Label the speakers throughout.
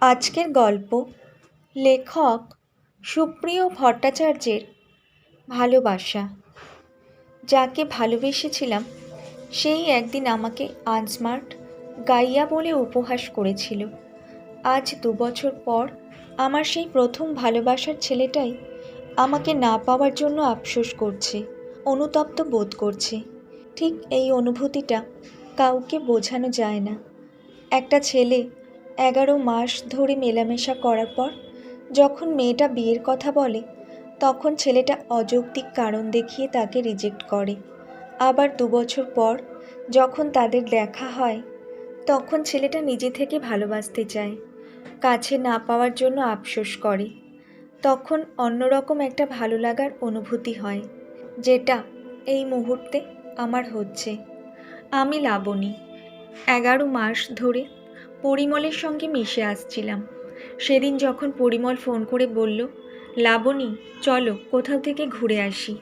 Speaker 1: আজকের গল্প। লেখক সুপ্রিয় ভট্টাচার্যের ভালোবাসা। যাকে ভালোবেসেছিলাম, সেই একদিন আমাকে আনস্মার্ট গাইয়া বলে উপহাস করেছিল। আজ দু বছর পর আমার সেই প্রথম ভালোবাসার ছেলেটাই আমাকে না পাওয়ার জন্য আফসোস করছে, অনুতপ্ত বোধ করছে। ঠিক এই অনুভূতিটা কাউকে বোঝানো যায় না। একটা ছেলে এগারো মাস ধরে মেলামেশা করার পর যখন মেয়েটা বিয়ের কথা বলে, তখন ছেলেটা অযৌক্তিক কারণ দেখিয়ে তাকে রিজেক্ট করে। আবার দু বছর পর যখন তাদের দেখা হয়, তখন ছেলেটা নিজে থেকে ভালোবাসতে চায়, কাছে না পাওয়ার জন্য আফসোস করে। তখন অন্যরকম একটা ভালো লাগার অনুভূতি হয়, যেটা এই মুহূর্তে আমার হচ্ছে। আমি লাবণী। এগারো মাস ধরে পরিমলের সঙ্গে মিশে আসছিলাম। সেদিন যখন পরিমল ফোন করে বলল, লাবণী, চলো কোথাও থেকে ঘুরে আসি।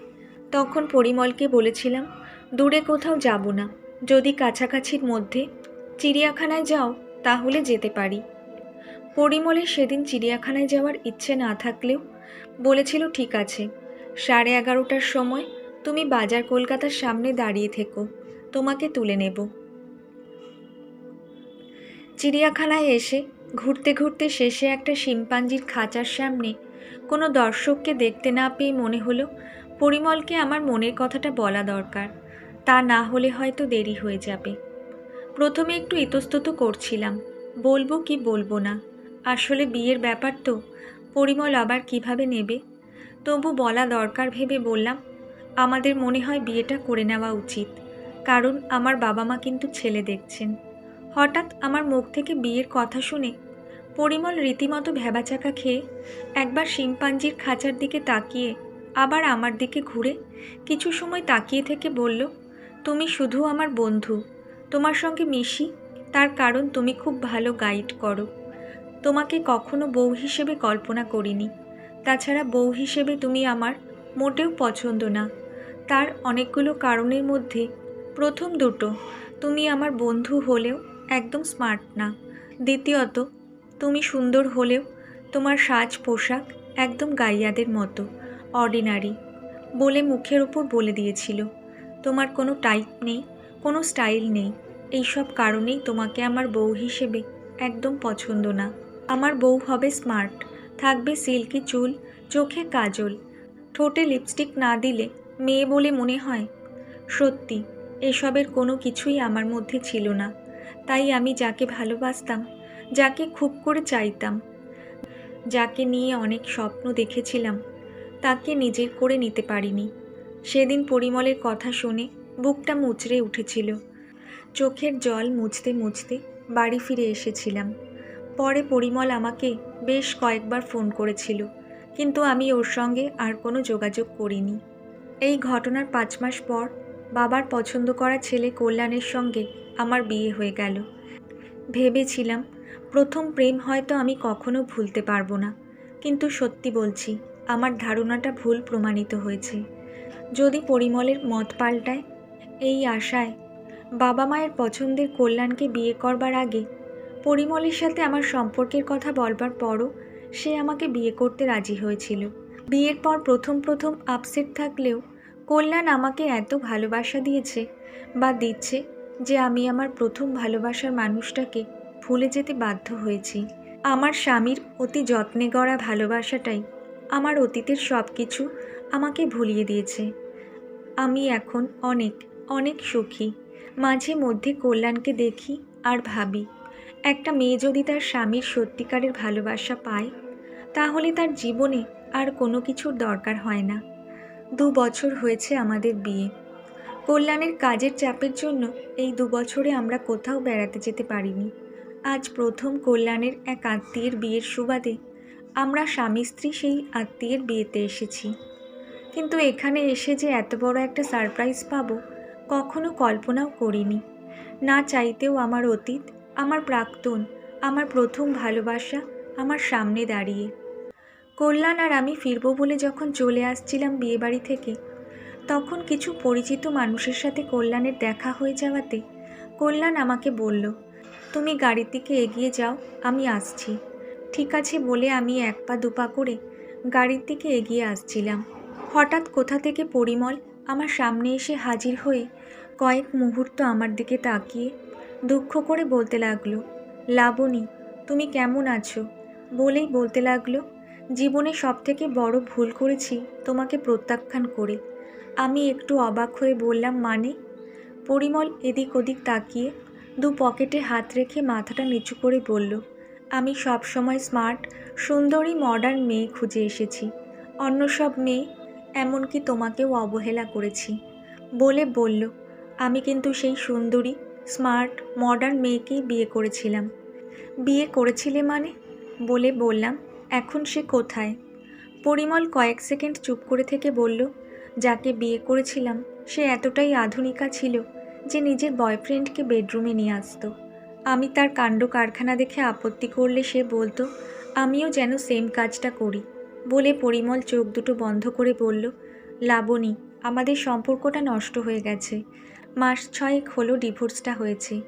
Speaker 1: তখন পরিমলকে বলেছিলাম, দূরে কোথাও যাব না। যদি কাছাকাছির মধ্যে চিড়িয়াখানায় যাও, তাহলে যেতে পারি। পরিমলের সেদিন চিড়িয়াখানায় যাওয়ার ইচ্ছে না থাকলেও বলেছিল, ঠিক আছে। সাড়ে এগারোটার সময় তুমি বাজার কলকাতার সামনে দাঁড়িয়ে থেকো। তোমাকে তুলে নেব। চিড়িয়াখানায় এসে ঘুরতে ঘুরতে শেষে একটা শিম্পাঞ্জির খাঁচার সামনে কোনো দর্শককে দেখতে না পেয়ে মনে হলো, পরিমলকে আমার মনের কথাটা বলা দরকার। তা না হলে হয়তো দেরি হয়ে যাবে। প্রথমে একটু ইতস্তত করছিলাম, বলব কি বলব না। আসলে বিয়ের ব্যাপার তো, পরিমল আবার কীভাবে নেবে? তবু বলা দরকার ভেবে বললাম, আমাদের মনে হয় বিয়েটা করে নেওয়া উচিত, কারণ আমার বাবা মা কিন্তু ছেলে দেখছেন। হঠাৎ আমার মুখ থেকে বিয়ের কথা শুনে পরিমল রীতিমতো ভেবাচাকা খেয়ে একবার শিম্পাঞ্জির খাঁচার দিকে তাকিয়ে আবার আমার দিকে ঘুরে কিছু সময় তাকিয়ে থেকে বলল, তুমি শুধু আমার বন্ধু। তোমার সঙ্গে মিশি। তার কারণ তুমি খুব ভালো গাইড করো। তোমাকে কখনো বউ হিসেবে কল্পনা করিনি। তাছাড়া বউ হিসেবে তুমি আমার মোটেও পছন্দ না। তার অনেকগুলো কারণের মধ্যে প্রথম দুটো। তুমি আমার বন্ধু হলেও একদম স্মার্ট না। দ্বিতীয়ত, তুমি সুন্দর হলেও তোমার সাজ পোশাক একদম গাইয়াদের মতো অর্ডিনারি বলে মুখের ওপর বলে দিয়েছিল। তোমার কোনো টাইপ নেই, কোনো স্টাইল নেই। এইসব কারণেই তোমাকে আমার বউ হিসেবে একদম পছন্দ না। আমার বউ হবে স্মার্ট থাকবে সিল্কি চুল, চোখে কাজল। ঠোঁটে লিপস্টিক না দিলে মেয়ে বলে মনে হয়? সত্যি, এসবের কোনো কিছুই আমার মধ্যে ছিল না। তাই আমি যাকে ভালোবাসতাম, যাকে খুব করে চাইতাম, যাকে নিয়ে অনেক স্বপ্ন দেখেছিলাম, তাকে নিজের করে নিতে পারিনি। সেদিন পরিমলের কথা শুনে বুকটা মুচড়ে উঠেছিল। চোখের জল মুছতে মুছতে বাড়ি ফিরে এসেছিলাম। পরে পরিমল আমাকে বেশ কয়েকবার ফোন করেছিল, কিন্তু আমি ওর সঙ্গে আর কোনো যোগাযোগ করিনি। এই ঘটনার পাঁচ মাস পর বাবার পছন্দ করা ছেলে কল্যাণের সঙ্গে আমার বিয়ে হয়ে গেল। ভেবেছিলাম, প্রথম প্রেম হয়তো আমি কখনো ভুলতে পারব না। কিন্তু সত্যি বলছি, আমার ধারণাটা ভুল প্রমাণিত হয়েছে। যদি পরিমলের মত পাল্টায়, এই আশায় বাবা মায়ের পছন্দের কল্যাণকে বিয়ে করবার আগে পরিমলের সাথে আমার সম্পর্কের কথা বলবার পরও সে আমাকে বিয়ে করতে রাজি হয়েছিল। বিয়ের পর প্রথম প্রথম আপসেট থাকলেও কল্যাণ আমাকে এত ভালোবাসা দিয়েছে বা দিচ্ছে যে আমি আমার প্রথম ভালোবাসার মানুষটাকে ভুলে যেতে বাধ্য হয়েছি। আমার স্বামীর অতি যত্নে গড়া ভালোবাসাটাই আমার অতীতের সব কিছু আমাকে ভুলিয়ে দিয়েছে। আমি এখন অনেক অনেক সুখী। মাঝে মধ্যে কল্যাণকে দেখি আর ভাবি, একটা মেয়ে যদি তার স্বামীর সত্যিকারের ভালোবাসা পায়, তাহলে তার জীবনে আর কোনো কিছুর দরকার হয় না। দু বছর হয়েছে আমাদের বিয়ে। কল্যাণের কাজের চাপের জন্য এই দু বছরে আমরা কোথাও বেড়াতে যেতে পারিনি। আজ প্রথম কল্যাণের এক আত্মীয়ের বিয়ের সুবাদে আমরা স্বামী স্ত্রী সেই আত্মীয়ের বিয়েতে এসেছি। কিন্তু এখানে এসে যে এত বড় একটা সারপ্রাইজ পাবো, কখনো কল্পনাও করিনি। না চাইতেও আমার অতীত, আমার প্রাক্তন, আমার প্রথম ভালোবাসা আমার সামনে দাঁড়িয়ে। কল্যাণ আর আমি ফিরবো বলে যখন চলে আসছিলাম বিয়েবাড়ি থেকে, তখন কিছু পরিচিত মানুষের সাথে কল্যাণের দেখা হয়ে যাওয়াতে কল্যাণ আমাকে বলল, তুমি গাড়ির দিকে এগিয়ে যাও, আমি আসছি। ঠিক আছে বলে আমি এক পা দুপা করে গাড়ির দিকে এগিয়ে আসছিলাম। হঠাৎ কোথা থেকে পরিমল আমার সামনে এসে হাজির হয়ে কয়েক মুহূর্ত আমার দিকে তাকিয়ে দুঃখ করে বলতে লাগল, লাবণী, তুমি কেমন আছো? বলেই বলতে লাগল জীবনে সব থেকে বড় ভুল করেছি তোমাকে প্রত্যাখ্যান করে। আমি একটু অবাক হয়ে বললাম মানে? পরিমল এদিক ওদিক তাকিয়ে দু পকেটে হাত রেখে মাথাটা নিচু করে বলল, আমি সব সময় স্মার্ট, সুন্দরী, মডার্ন মেয়ে খুঁজে এসেছি। অন্য সব মেয়ে এমনকি তোমাকেও অবহেলা করেছি। বলে বলল, আমি কিন্তু সেই সুন্দরী, স্মার্ট, মডার্ন মেয়েকেই বিয়ে করেছিলাম। বিয়ে করেছিলে মানে? বলে বললাম এখন সে কোথায়? পরিমল কয়েক সেকেন্ড চুপ করে থেকে বলল, যাকে বিয়ে করেছিলাম, সে এতটাই আধুনিকা ছিল যে নিজের বয়ফ্রেন্ডকে বেডরুমে নিয়ে আসতো। আমি তার কাণ্ড কারখানা দেখে আপত্তি করলে সে বলতো, আমিও যেন সেম কাজটা করি। বলে পরিমল চোখ দুটো বন্ধ করে বলল, লাবণী, আমাদের সম্পর্কটা নষ্ট হয়ে গেছে। মাস ছয়েক হলো ডিভোর্সটা হয়েছে।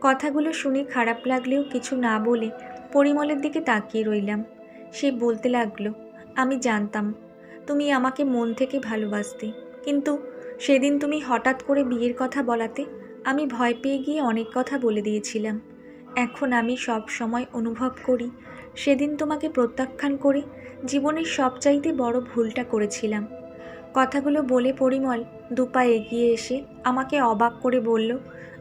Speaker 1: কথাগুলো শুনে খারাপ লাগলেও কিছু না বলে পরিমলের দিকে তাকিয়ে রইলাম। সে বলতে লাগল, আমি জানতাম। তুমি আমাকে মন থেকে ভালোবাসতে। কিন্তু সেদিন তুমি হঠাৎ করে বিয়ের কথা বলাতে আমি ভয় পেয়ে গিয়ে অনেক কথা বলে দিয়েছিলাম। এখন আমি সব সময় অনুভব করি, সেদিন তোমাকে প্রত্যাখ্যান করে জীবনের সবচাইতে বড় ভুলটা করেছিলাম। কথাগুলো বলে পরিমল দুপা এগিয়ে এসে আমাকে অবাক করে বলল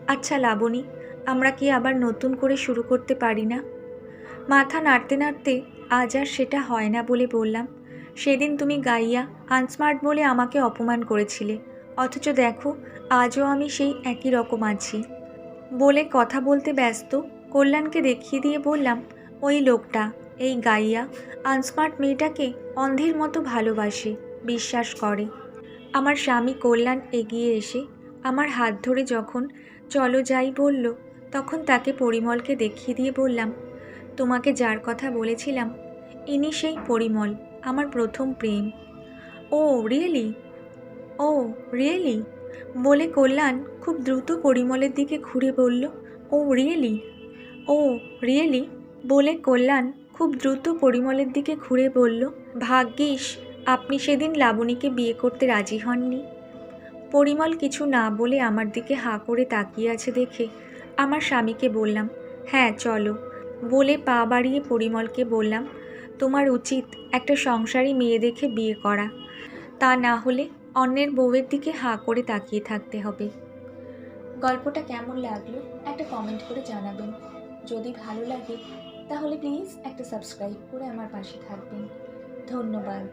Speaker 1: আচ্ছা লাবণী, আমরা কি আবার নতুন করে শুরু করতে পারি না? মাথা নাড়তে নাড়তে আজ আর সেটা হয় না বলে বললাম। সেদিন তুমি গাইয়া আনস্মার্ট বলে আমাকে অপমান করেছিলে। অথচ দেখো, আজও আমি সেই একই রকম আছি। বলে কথা বলতে ব্যস্ত, কল্যাণকে দেখিয়ে দিয়ে বললাম, ওই লোকটা, এই গাইয়া, আনস্মার্ট মেয়েটাকে অন্ধের মতো ভালোবাসে, বিশ্বাস করে। আমার স্বামী কল্যাণ এগিয়ে এসে আমার হাত ধরে যখন চলো যাই বলল, তখন তাকে পরিমলকে দেখিয়ে দিয়ে বললাম তোমাকে যার কথা বলেছিলাম, ইনি সেই পরিমল, আমার প্রথম প্রেম। ও, রিয়েলি? ও, রিয়েলি? বলে কল্যাণ খুব দ্রুত পরিমলের দিকে ঘুরে বলল, ও, রিয়েলি? ও, রিয়েলি? বলে কল্যাণ খুব দ্রুত পরিমলের দিকে ঘুরে বলল, ভাগ্যিস, আপনি সেদিন লাবণীকে বিয়ে করতে রাজি হননি। পরিমল কিছু না বলে আমার দিকে হাঁ করে তাকিয়ে আছে দেখে, আমার স্বামীকে বললাম হ্যাঁ চলো। বলে পা বাড়িয়ে পরিমলকে বললাম, তোমার উচিত একটা সংসারী মেয়ে দেখে বিয়ে করা। তা না হলে অন্যের বউয়ের দিকে হাঁ করে তাকিয়ে থাকতে হবে। গল্পটা কেমন লাগল একটা কমেন্ট করে জানাবেন। যদি ভালো লাগে তাহলে প্লিজ একটা সাবস্ক্রাইব করে আমার পাশে থাকবেন। ধন্যবাদ।